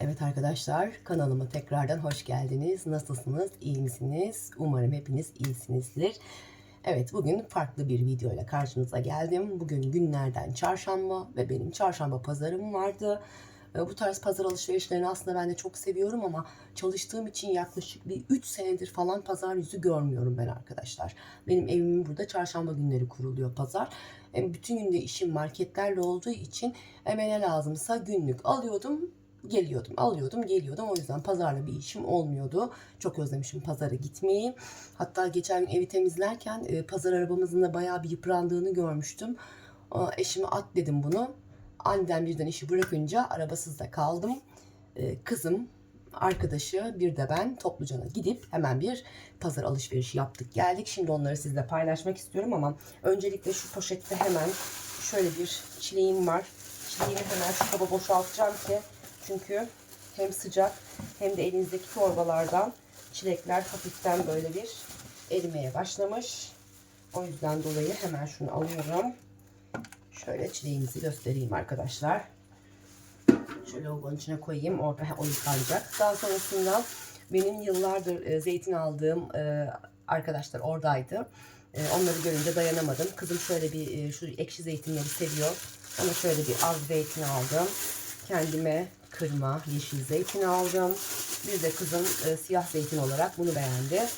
Evet arkadaşlar kanalıma tekrardan hoş geldiniz. Nasılsınız? İyi misiniz? Umarım hepiniz iyisinizdir. Evet bugün farklı bir video ile karşınıza geldim. Bugün günlerden çarşamba ve benim çarşamba pazarım vardı. E, Bu tarz pazar alışverişlerini aslında ben de çok seviyorum ama çalıştığım için yaklaşık bir 3 senedir falan pazar yüzü görmüyorum ben arkadaşlar. Benim evimin burada çarşamba günleri kuruluyor pazar. Bütün günde işim marketlerle olduğu için e, ne lazımsa günlük alıyordum geliyordum, alıyordum, geliyordum. O yüzden pazarla bir işim olmuyordu. Çok özlemişim pazara gitmeyi. Hatta geçen gün evi temizlerken e, pazar arabamızın da bayağı bir yıprandığını görmüştüm. Aa, Eşime at dedim bunu. Aniden birden işi bırakınca arabasız da kaldım. E, Kızım, arkadaşı bir de ben toplucana gidip hemen bir pazar alışverişi yaptık geldik. Şimdi onları sizle paylaşmak istiyorum ama öncelikle şu poşette hemen şöyle bir çileğim var. Çileğimi hemen şu kaba boşaltacağım ki çünkü hem sıcak hem de elinizdeki torbalardan çilekler hafiften böyle bir erimeye başlamış. O yüzden dolayı hemen şunu alıyorum. Şöyle çileğimizi göstereyim arkadaşlar. Şöyle lavabonun içine koyayım. Orada o yıkanacak. Daha sonrasında benim yıllardır e, zeytin aldığım e, arkadaşlar oradaydı. E, onları görünce dayanamadım. Kızım şöyle bir şu ekşi zeytinleri seviyor. Ona şöyle bir az zeytin aldım. Kendime kırma yeşil zeytin aldım. Bir de kızım e, siyah zeytin olarak bunu beğendi.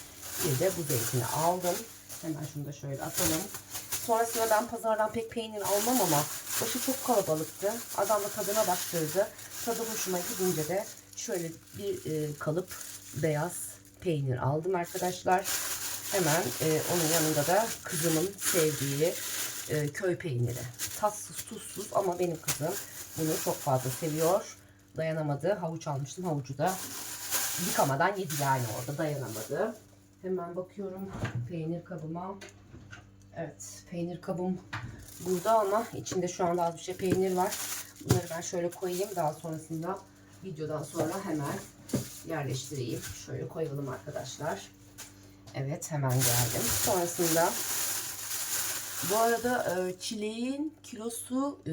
Bir de bu zeytini aldım. Hemen şunu da şöyle atalım. Sonrasında ben pazardan pek peynir almam ama başı çok kalabalıktı. Adam da tadına baktırdı. Tadı hoşuma gidince de şöyle bir e, kalıp beyaz peynir aldım arkadaşlar. Hemen e, onun yanında da kızımın sevdiği e, köy peyniri. Tatsız tuzsuz ama benim kızım bunu çok fazla seviyor. Dayanamadı. Havuç almıştım. Havucu da yıkamadan yedi yani orada dayanamadı. Hemen bakıyorum peynir kabıma. Evet peynir kabım burada ama içinde şu anda az bir şey peynir var. Bunları ben şöyle koyayım. Daha sonrasında videodan sonra hemen yerleştireyim. Şöyle koyalım arkadaşlar. Evet hemen geldim. Sonrasında bu arada e, çileğin kilosu e,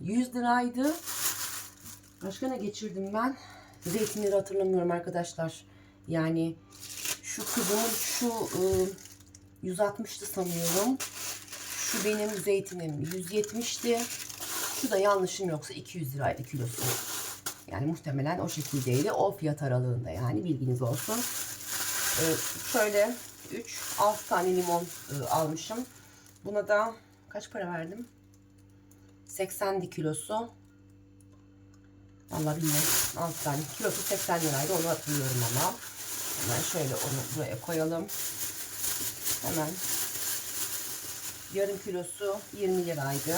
100 liraydı. Başka ne geçirdim ben? Zeytinleri hatırlamıyorum arkadaşlar. Yani şu kızımın şu e, 160'tı sanıyorum. Şu benim zeytinim 170'ti. Şu da yanlışım yoksa 200 liraydı kilosu. Yani muhtemelen o şekildeydi. O fiyat aralığında yani bilginiz olsun. E, şöyle 3 6 tane limon e, almışım. Buna da kaç para verdim? 80'di kilosu. Vallahi bilmiyorum. 6 tane. Kilosu 80 liraydı. Onu hatırlıyorum ama. Hemen şöyle onu buraya koyalım. Hemen yarım kilosu 20 liraydı.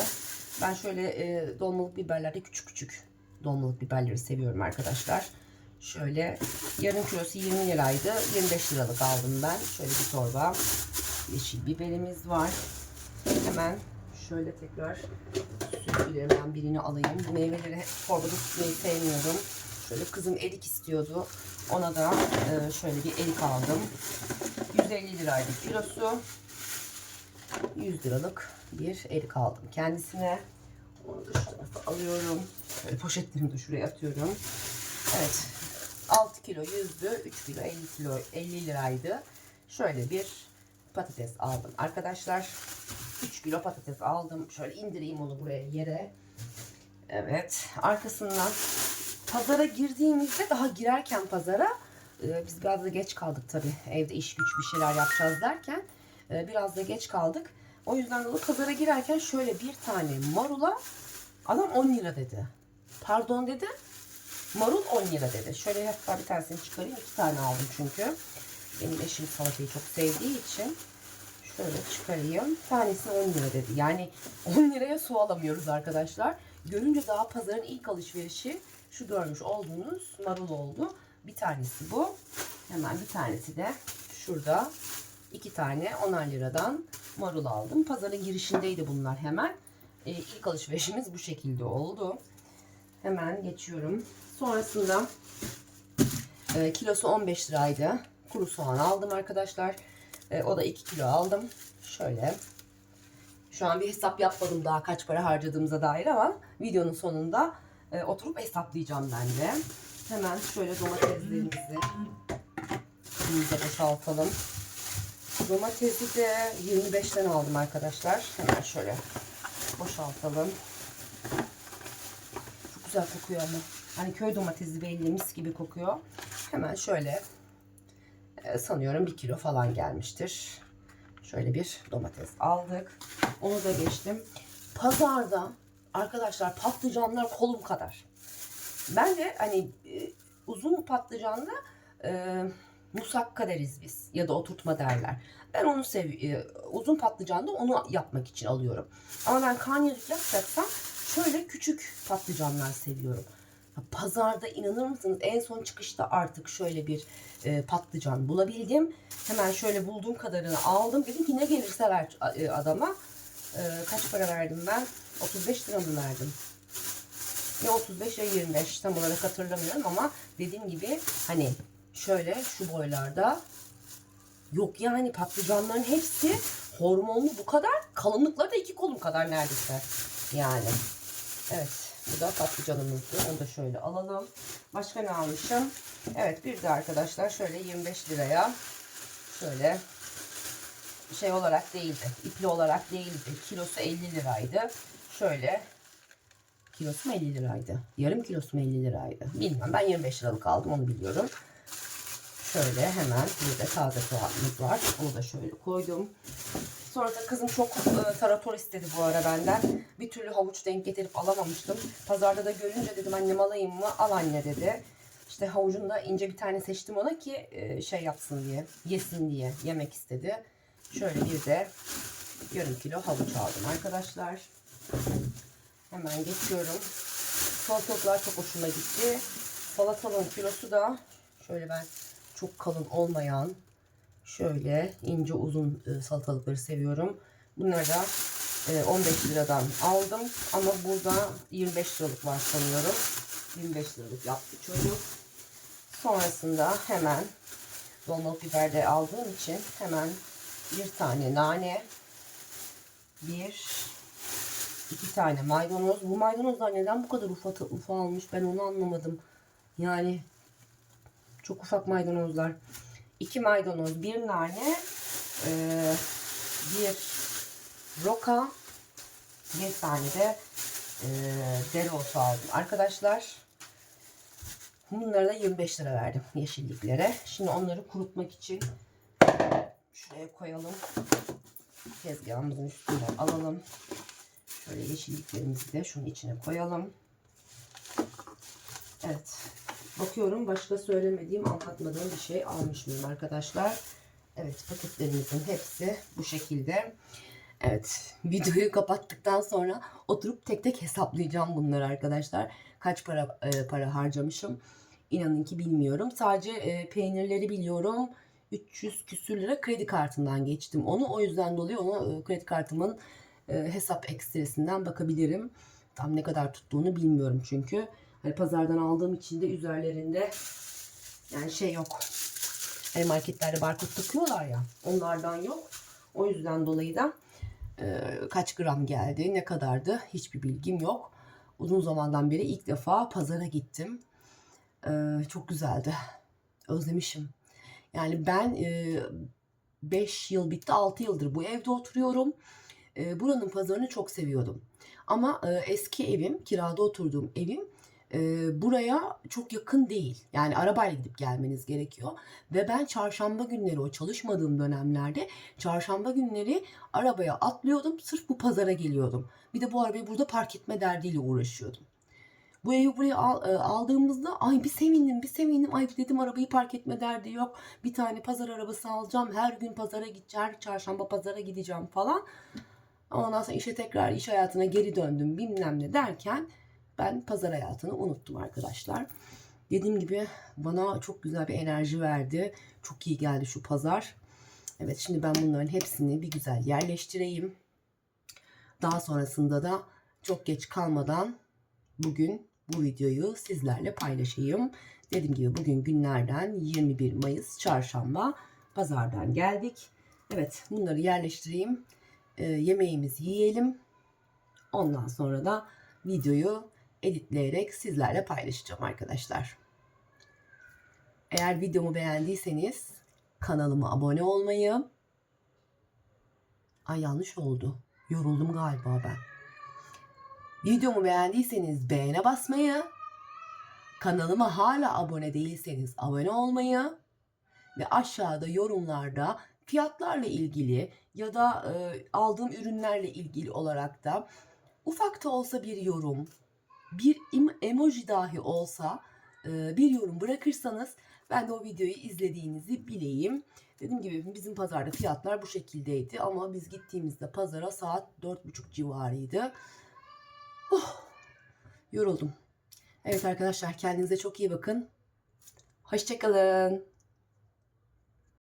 Ben şöyle e, dolmalık biberlerde küçük küçük dolmalık biberleri seviyorum arkadaşlar. Şöyle yarım kilosu 20 liraydı. 25 liralık aldım ben. Şöyle bir torba yeşil biberimiz var. Hemen şöyle tekrar sütlülerimden birini alayım. Bu meyveleri torbada tutmayı sevmiyorum. Şöyle kızım erik istiyordu. Ona da e, şöyle bir erik aldım. 150 liraydı kilosu. 100 liralık bir erik aldım kendisine. Onu da şu tarafa alıyorum. Şöyle poşetlerimi de şuraya atıyorum. Evet. 6 kilo 100'dü. 3 kilo 50 kilo 50 liraydı. Şöyle bir patates aldım. Arkadaşlar 3 kilo patates aldım. Şöyle indireyim onu buraya yere. Evet. Arkasından pazara girdiğimizde daha girerken pazara e, biz biraz da geç kaldık tabi. Evde iş güç bir şeyler yapacağız derken e, biraz da geç kaldık. O yüzden de pazara girerken şöyle bir tane marula adam 10 lira dedi. Pardon dedi. Marul 10 lira dedi. Şöyle hatta bir tanesini çıkarayım. iki tane aldım çünkü. Benim eşim salatayı çok sevdiği için. Şöyle çıkarayım. Tanesi 10 lira dedi. Yani 10 liraya su alamıyoruz arkadaşlar. Görünce daha pazarın ilk alışverişi şu görmüş olduğunuz marul oldu. Bir tanesi bu. Hemen bir tanesi de şurada. iki tane 10'ar liradan marul aldım. Pazarın girişindeydi bunlar hemen. Ee, ilk alışverişimiz bu şekilde oldu. Hemen geçiyorum. Sonrasında e, kilosu 15 liraydı. Kuru soğan aldım arkadaşlar. E, o da 2 kilo aldım. Şöyle. Şu an bir hesap yapmadım daha kaç para harcadığımıza dair ama videonun sonunda e, oturup hesaplayacağım ben de. Hemen şöyle domateslerimizi kabımıza boşaltalım. Domatesi de 25'ten aldım arkadaşlar. Hemen şöyle boşaltalım. Çok güzel kokuyor ama. Hani köy domatesi belli mis gibi kokuyor. Hemen şöyle sanıyorum bir kilo falan gelmiştir. Şöyle bir domates aldık. Onu da geçtim. Pazarda arkadaşlar patlıcanlar kolum kadar. Ben de hani e, uzun patlıcanla e, musakka deriz biz ya da oturtma derler. Ben onu sev e, uzun patlıcanda onu yapmak için alıyorum. Ama ben karnıyarık yapacaksam şöyle küçük patlıcanlar seviyorum. Pazarda inanır mısınız en son çıkışta artık şöyle bir e, patlıcan bulabildim. Hemen şöyle bulduğum kadarını aldım. Dedim ki ne gelirse ver e, adama. E, kaç para verdim ben? 35 lira mı verdim? Ya 35 ya 25 tam olarak hatırlamıyorum ama dediğim gibi hani şöyle şu boylarda yok yani patlıcanların hepsi hormonlu bu kadar kalınlıkları da iki kolum kadar neredeyse yani evet bu da patlıcanımızdı onu da şöyle alalım başka ne almışım evet bir de arkadaşlar şöyle 25 liraya şöyle şey olarak değildi ipli olarak değildi kilosu 50 liraydı şöyle Kilosu mu 50 liraydı? Yarım kilosu mu 50 liraydı? Bilmem. Ben 25 liralık aldım onu biliyorum. Şöyle hemen bir de taze soğanımız var. Onu da şöyle koydum. Sonra da kızım çok e, tarator istedi bu ara benden. Bir türlü havuç denk getirip alamamıştım. Pazarda da görünce dedim annem alayım mı? Al anne dedi. İşte havucunu da ince bir tane seçtim ona ki e, şey yapsın diye, yesin diye yemek istedi. Şöyle bir de yarım kilo havuç aldım arkadaşlar. Hemen geçiyorum. Salatalıklar çok hoşuma gitti. Salatalığın kilosu da şöyle ben çok kalın olmayan şöyle ince uzun e, salatalıkları seviyorum. Bunları da e, 15 liradan aldım. Ama burada 25 liralık var sanıyorum. 25 liralık yaptı çocuk. Sonrasında hemen dolmalık biber de aldığım için hemen bir tane nane bir iki tane maydanoz. Bu maydanozlar neden bu kadar ufak ufa almış ben onu anlamadım. Yani çok ufak maydanozlar. İki maydanoz, bir nane, eee, bir roka, bir tane de eee dereotu aldım. Arkadaşlar bunlara da 25 lira verdim yeşilliklere. Şimdi onları kurutmak için şuraya koyalım. Tezgahımızın üstünden alalım. Şöyle yeşilliklerimizi de şunun içine koyalım. Evet. Bakıyorum başka söylemediğim, anlatmadığım bir şey almış mıyım arkadaşlar? Evet paketlerimizin hepsi bu şekilde. Evet videoyu kapattıktan sonra oturup tek tek hesaplayacağım bunları arkadaşlar. Kaç para e, para harcamışım. İnanın ki bilmiyorum. Sadece e, peynirleri biliyorum. 300 küsür lira kredi kartından geçtim onu. O yüzden dolayı onu e, kredi kartımın e, hesap ekstresinden bakabilirim. Tam ne kadar tuttuğunu bilmiyorum çünkü. Hani pazardan aldığım için de üzerlerinde yani şey yok. Hani marketlerde barkod takıyorlar ya. Onlardan yok. O yüzden dolayı da e, kaç gram geldi, ne kadardı hiçbir bilgim yok. Uzun zamandan beri ilk defa pazara gittim. E, çok güzeldi. Özlemişim. Yani ben 5 yıl bitti 6 yıldır bu evde oturuyorum. E, buranın pazarını çok seviyordum. Ama e, eski evim, kirada oturduğum evim e, buraya çok yakın değil. Yani arabayla gidip gelmeniz gerekiyor. Ve ben çarşamba günleri o çalışmadığım dönemlerde çarşamba günleri arabaya atlıyordum. Sırf bu pazara geliyordum. Bir de bu arabayı burada park etme derdiyle uğraşıyordum. Bu evi buraya al- aldığımızda ay bir sevindim bir sevindim. Ay dedim arabayı park etme derdi yok. Bir tane pazar arabası alacağım. Her gün pazara gideceğim. Her çarşamba pazara gideceğim falan. Ondan sonra işe tekrar iş hayatına geri döndüm bilmem ne derken ben pazar hayatını unuttum arkadaşlar. Dediğim gibi bana çok güzel bir enerji verdi. Çok iyi geldi şu pazar. Evet şimdi ben bunların hepsini bir güzel yerleştireyim. Daha sonrasında da çok geç kalmadan bugün bu videoyu sizlerle paylaşayım. Dediğim gibi bugün günlerden 21 Mayıs çarşamba pazardan geldik. Evet bunları yerleştireyim. E, yemeğimizi yiyelim. Ondan sonra da videoyu editleyerek sizlerle paylaşacağım arkadaşlar. Eğer videomu beğendiyseniz kanalıma abone olmayı. Ay yanlış oldu. Yoruldum galiba ben. Videomu beğendiyseniz beğene basmayı, kanalıma hala abone değilseniz abone olmayı ve aşağıda yorumlarda fiyatlarla ilgili ya da e, aldığım ürünlerle ilgili olarak da ufak da olsa bir yorum, bir emoji dahi olsa e, bir yorum bırakırsanız ben de o videoyu izlediğinizi bileyim. Dediğim gibi bizim pazarda fiyatlar bu şekildeydi ama biz gittiğimizde pazara saat 4.30 civarıydı. Oh, yoruldum. Evet arkadaşlar kendinize çok iyi bakın. Hoşçakalın.